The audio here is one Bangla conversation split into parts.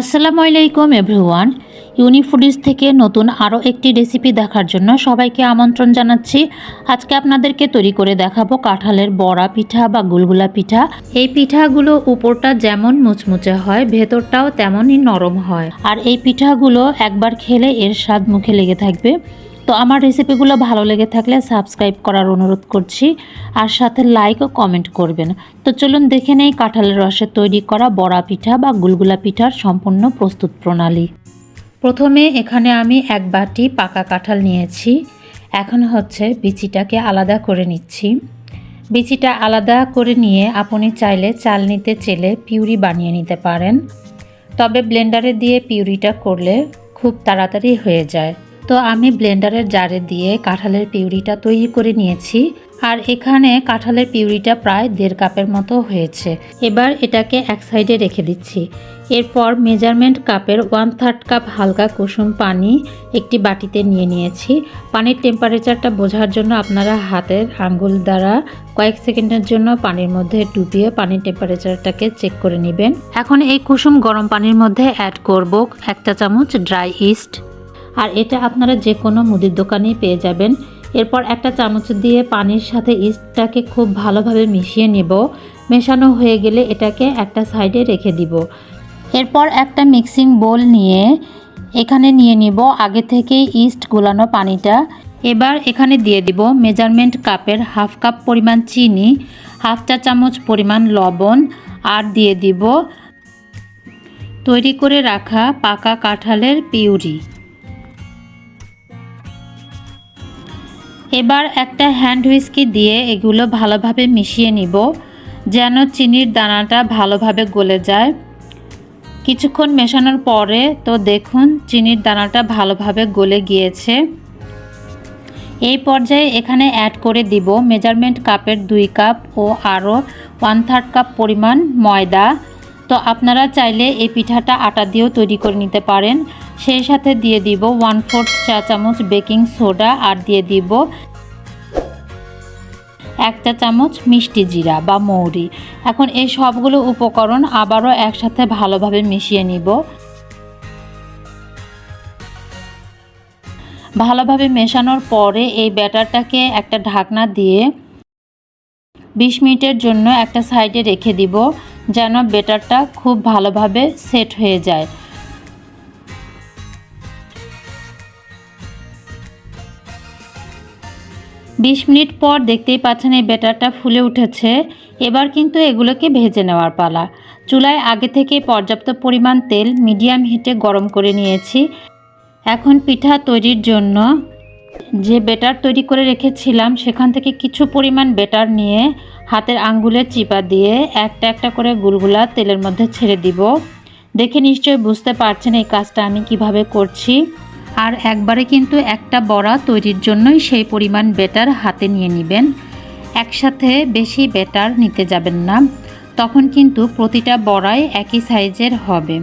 আসসালামু আলাইকুম, এভরিওয়ান। ইউনিফুডিস থেকে নতুন আরও একটি রেসিপি দেখার জন্য সবাইকে আমন্ত্রণ জানাচ্ছি। আজকে আপনাদেরকে তৈরি করে দেখাবো কাঁঠালের বড়া পিঠা বা গুলগুলা পিঠা। এই পিঠাগুলো উপরটা যেমন মুচমুচে হয়, ভেতরটাও তেমনই নরম হয়। আর এই পিঠাগুলো একবার খেলে এর স্বাদ মুখে লেগে থাকবে। তো আমার রেসিপিগুলো ভালো লেগে থাকলে সাবস্ক্রাইব করার অনুরোধ করছি। আর সাথে লাইক ও কমেন্ট করবেন। তো চলুন দেখে নেই কাঁঠালের রসে তৈরি করা বড়া পিঠা বা গুলগুলা পিঠার সম্পূর্ণ প্রস্তুত প্রণালী। প্রথমে এখানে আমি এক বাটি পাকা কাঁঠাল নিয়েছি। এখন হচ্ছে বিচিটাকে আলাদা করে নিচ্ছি। বিচিটা আলাদা করে নিয়ে আপনি চাইলে চাল নিতে চেলে পিউরি বানিয়ে নিতে পারেন। তবে ব্লেন্ডারে দিয়ে পিউরিটা করলে খুব তাড়াতাড়ি হয়ে যায়। তো আমি ব্লেন্ডারের জারে দিয়ে কাঁঠালের পিউরিটা তৈরি করে নিয়েছি। আর এখানে কাঁঠালের পিউরিটা প্রায় দেড় কাপের মতো হয়েছে। এবার এটাকে এক সাইডে রেখে দিচ্ছি। এরপর মেজারমেন্ট কাপের ওয়ান থার্ড কাপ হালকা কুসুম পানি একটি বাটিতে নিয়ে নিয়েছি। পানির টেম্পারেচারটা বোঝার জন্য আপনারা হাতের আঙ্গুল দ্বারা কয়েক সেকেন্ডের জন্য পানির মধ্যে ডুবিয়ে পানির টেম্পারেচারটাকে চেক করে নেবেন। এখন এই কুসুম গরম পানির মধ্যে অ্যাড করব এক চা চামচ ড্রাই ইস্ট। আর এটা আপনারা যে কোনো মুদির দোকানেই পেয়ে যাবেন। এরপর একটা চামচ দিয়ে পানির সাথে ইস্টটাকে খুব ভালোভাবে মিশিয়ে নেব। মেশানো হয়ে গেলে এটাকে একটা সাইডে রেখে দিব। এরপর একটা মিক্সিং বোল নিয়ে এখানে নিয়ে নিব আগে থেকে ইস্ট গোলানো পানিটা। এবার এখানে দিয়ে দিব মেজারমেন্ট কাপের হাফ কাপ পরিমাণ চিনি, হাফ চা চামচ পরিমাণ লবণ আর দিয়ে দিব তৈরি করে রাখা পাকা কাঁঠালের পিউরি। এবার একটা হ্যান্ড হুইস্কি দিয়ে এগুলো ভালোভাবে মিশিয়ে নিব, যেন চিনির দানাটা ভালোভাবে গলে যায়। কিছুক্ষণ মেশানোর পরে তো দেখুন, চিনির দানাটা ভালোভাবে গলে গিয়েছে। এই পর্যায়ে এখানে অ্যাড করে দিব মেজারমেন্ট কাপের দুই কাপ ও আরও ওয়ান থার্ড কাপ পরিমাণ ময়দা। তো আপনারা চাইলে এই পিঠাটা আটা দিয়েও তৈরি করে নিতে পারেন। সেই সাথে দিয়ে দিব ওয়ান ফোর্থ চা চামচ বেকিং সোডা আর দিয়ে দিব এক চা চামচ মিষ্টি জিরা বা মৌরি। এখন এই সবগুলো উপকরণ আবারও একসাথে ভালোভাবে মিশিয়ে নিব। ভালোভাবে মেশানোর পরে এই ব্যাটারটাকে একটা ঢাকনা দিয়ে বিশ মিনিটের জন্য একটা সাইডে রেখে দিব। যেন বেটারটা খুব ভালোভাবে সেট হয়ে যায়। বিশ মিনিট পর দেখতেই পাচ্ছেন এই বেটারটা ফুলে উঠেছে। এবার কিন্তু এগুলোকে ভেজে নেওয়ার পালা। চুলায় আগে থেকে পর্যাপ্ত পরিমাণ তেল মিডিয়াম হিটে গরম করে নিয়েছি। এখন পিঠা তৈরির জন্য যে বেটার তৈরি করে রেখেছিলাম, সেখান থেকে কিছু পরিমাণ বেটার নিয়ে হাতের আঙ্গুলের চিপা দিয়ে একটা একটা করে গুলগুলা তেলের মধ্যে ছেড়ে দিব। দেখে নিশ্চয়ই বুঝতে পারছেন এই কাজটা আমি কীভাবে করছি। আর একবারে কিন্তু একটা বড়া তৈরির জন্যই সেই পরিমাণ বেটার হাতে নিয়ে নেবেন। একসাথে বেশি বেটার নিতে যাবেন না। তখন কিন্তু প্রতিটা বড়াই একই সাইজের হবে।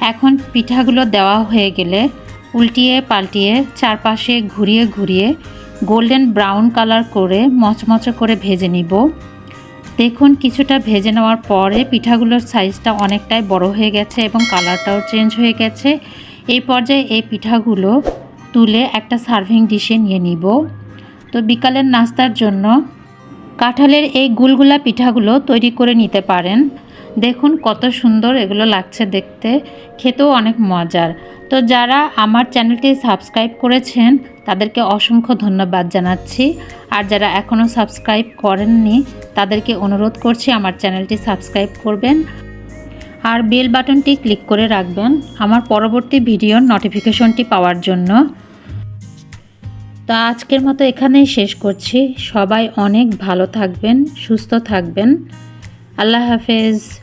এখন পিঠাগুলো দেওয়া হয়ে গেলে উল্টিয়ে পাল্টিয়ে চারপাশে ঘুরিয়ে ঘুরিয়ে গোল্ডেন ব্রাউন কালার করে মচমচে করে ভেজে নিব। দেখুন, কিছুটা ভেজে নেওয়ার পরে পিঠাগুলোর সাইজটা অনেকটাই বড় হয়ে গেছে এবং কালারটাও চেঞ্জ হয়ে গেছে। এই পর্যায়ে এই পিঠাগুলো তুলে একটা সার্ভিং ডিশে নিয়ে নিব। তো বিকালের নাস্তার জন্য কাঁঠালের এই গুলগুলা পিঠাগুলো তৈরি করে নিতে পারেন। দেখুন কত সুন্দর এগুলো লাগছে দেখতে। খেতেও অনেক মজার। তো যারা আমার চ্যানেলটি সাবস্ক্রাইব করেছেন, তাদেরকে অসংখ্য ধন্যবাদ জানাচ্ছি। আর যারা এখনও সাবস্ক্রাইব করেননি, তাদেরকে অনুরোধ করছি আমার চ্যানেলটি সাবস্ক্রাইব করবেন। আর বেল বাটনটি ক্লিক করে রাখবেন আমার পরবর্তী ভিডিওর নোটিফিকেশনটি পাওয়ার জন্য। তো আজকের মতো এখানেই শেষ করছি। সবাই অনেক ভালো থাকবেন, সুস্থ থাকবেন। আল্লাহ হাফেজ।